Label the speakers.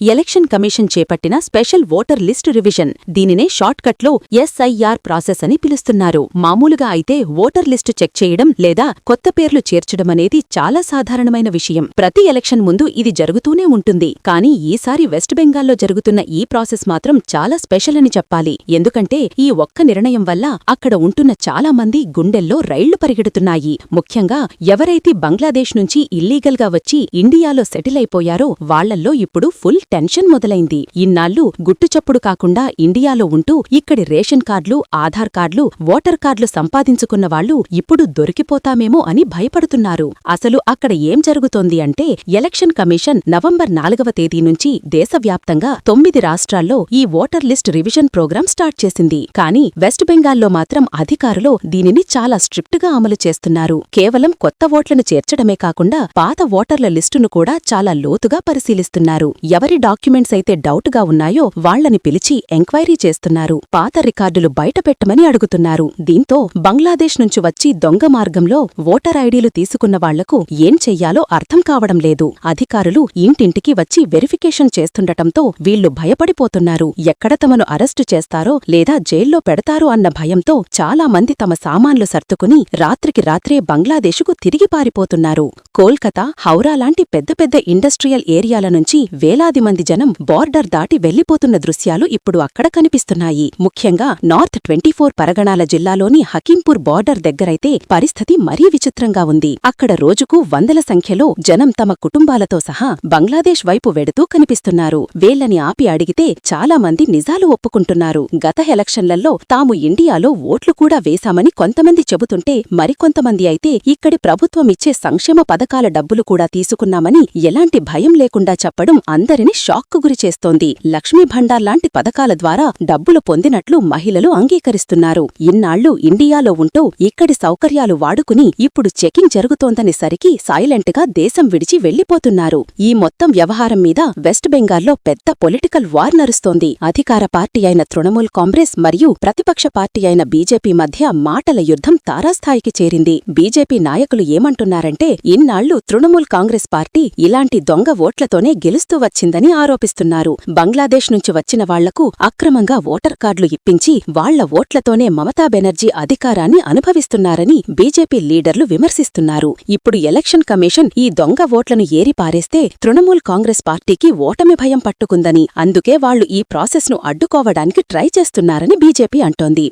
Speaker 1: Election commission చేపట్టిన special voter list revision. దీనినే షార్ట్కట్లో ఎస్ఐఆర్ ప్రాసెస్ అని పిలుస్తున్నారు. మామూలుగా అయితే ఓటర్ లిస్టు చెక్ చేయడం లేదా కొత్త పేర్లు చేర్చడమనేది చాలా సాధారణమైన విషయం. ప్రతి ఎలక్షన్ ముందు ఇది జరుగుతూనే ఉంటుంది. కానీ ఈసారి వెస్ట్ బెంగాల్లో జరుగుతున్న ఈ ప్రాసెస్ మాత్రం చాలా స్పెషల్ అని చెప్పాలి. ఎందుకంటే ఈ ఒక్క నిర్ణయం వల్ల అక్కడ ఉంటున్న చాలా మంది గుండెల్లో రైళ్ళు పరిగెడుతున్నాయి. ముఖ్యంగా ఎవరైతే బంగ్లాదేశ్ నుంచి ఇల్లీగల్గా వచ్చి ఇండియాలో సెటిల్ అయిపోయారో వాళ్ళల్లో ఇప్పుడు ఫుల్ టెన్షన్ మొదలైంది. ఇన్నాళ్ళు గుట్టుచప్పుడు కాకుండా ఇండియాలో ఉంటూ ఇక్కడి రేషన్ కార్డులు ఆధార్ కార్డులు ఓటర్ కార్డులు సంపాదించుకున్న వాళ్ళు ఇప్పుడు దొరికిపోతామేమో అని భయపడుతున్నారు. అసలు అక్కడ ఏం జరుగుతోంది అంటే ఎలక్షన్ కమిషన్ నవంబర్ నాలుగవ తేదీ నుంచి దేశవ్యాప్తంగా తొమ్మిది రాష్ట్రాల్లో ఈ voter list revision program start చేసింది. కానీ వెస్ట్ బెంగాల్లో మాత్రం అధికారులు దీనిని చాలా స్ట్రిక్ట్గా అమలు చేస్తున్నారు. కేవలం కొత్త ఓట్లను చేర్చడమే కాకుండా పాత ఓటర్ల లిస్టును కూడా చాలా లోతుగా పరిశీలిస్తున్నారు. ఎవరి డాక్యుమెంట్స్ అయితే డౌట్గా ఉన్నాయో వాళ్ళని పిలిచి ఎంక్వైరీ చేస్తున్నారు. పాత రికార్డులు బయటపెట్టమని అడుగుతున్నారు. దీంతో బంగ్లాదేశ్ నుంచి వచ్చి దొంగ మార్గంలో ఓటర్ ఐడీలు తీసుకున్న వాళ్ళకు ఏం చెయ్యాలో అర్థం కావడం లేదు. అధికారులు ఇంటింటికి వచ్చి వెరిఫికేషన్ చేస్తుండటంతో వీళ్ళు భయపడిపోతున్నారు. ఎక్కడ తమను అరెస్టు చేస్తారో లేదా జైల్లో పెడతారో అన్న భయంతో చాలా మంది తమ సామాన్లు సర్దుకుని రాత్రికి రాత్రే బంగ్లాదేశుకు తిరిగి పారిపోతున్నారు. కోల్కతా హౌరా లాంటి పెద్ద పెద్ద ఇండస్ట్రియల్ ఏరియాల నుంచి వేలాది మంది జనం బార్డర్ దాటి వెళ్ళిపోతున్న దృశ్యాలు ఇప్పుడు అక్కడ కనిపిస్తున్నాయి. ముఖ్యంగా నార్త్ ట్వంటీ ఫోర్ పరగణాల జిల్లాలోని హకీంపూర్ బార్డర్ దగ్గరైతే పరిస్థితి మరీ విచిత్రంగా ఉంది. అక్కడ రోజుకు వందల సంఖ్యలో జనం తమ కుటుంబాలతో సహా బంగ్లాదేశ్ వైపు వెడుతూ కనిపిస్తున్నారు. వేళ్ళని ఆపి అడిగితే చాలా మంది నిజాలు ఒప్పుకుంటున్నారు. గత ఎలక్షన్లలో తాము ఇండియాలో ఓట్లు కూడా వేశామని కొంతమంది చెబుతుంటే మరికొంతమంది అయితే ఇక్కడి ప్రభుత్వం ఇచ్చే సంక్షేమ పథకాల డబ్బులు కూడా తీసుకున్నామని ఎలాంటి భయం లేకుండా చెప్పడం అందరిని షాక్కు గురిచేస్తోంది లక్ష్మీ భండార్ లాంటి పథకాల ద్వారా డబ్బులు పొందినట్లు మహిళలు అంగీకరిస్తున్నారు. ఇన్నాళ్ళు ఇండియాలో ఉంటూ ఇక్కడి సౌకర్యాలు వాడుకుని ఇప్పుడు చెకింగ్ జరుగుతోందని సరికి సైలెంట్గా దేశం విడిచి వెళ్ళిపోతున్నారు ఈ మొత్తం వ్యవహారం మీద వెస్ట్ బెంగాల్లో పెద్ద పొలిటికల్ వార్ నరుస్తోంది అధికార పార్టీ అయిన తృణమూల్ కాంగ్రెస్ మరియు ప్రతిపక్ష పార్టీ అయిన బీజేపీ మధ్య మాటల యుద్ధం తారాస్థాయికి చేరింది. బీజేపీ నాయకులు ఏమంటున్నారంటే ఇన్నాళ్ళు తృణమూల్ కాంగ్రెస్ పార్టీ ఇలాంటి దొంగ ఓట్లతోనే గెలుస్తూ వచ్చిందని ఆరోపిస్తున్నారు. బంగ్లాదేశ్ నుంచి వచ్చిన వాళ్ళకు అక్రమంగా ఓటర్ కార్డులు ఇప్పించి వాళ్ళ ఓట్లతోనే మమతా బెనర్జీ అధికారాన్ని అనుభవిస్తున్నారని బీజేపీ లీడర్లు విమర్శిస్తున్నారు. ఇప్పుడు ఎలక్షన్ కమిషన్ ఈ దొంగ ఓట్లను ఏరిపారేస్తే తృణమూల్ కాంగ్రెస్ పార్టీకి ఓటమి భయం పట్టుకుందని అందుకే వాళ్ళు ఈ ప్రాసెస్ను అడ్డుకోవడానికి ట్రై చేస్తున్నారని బీజేపీ అంటోంది.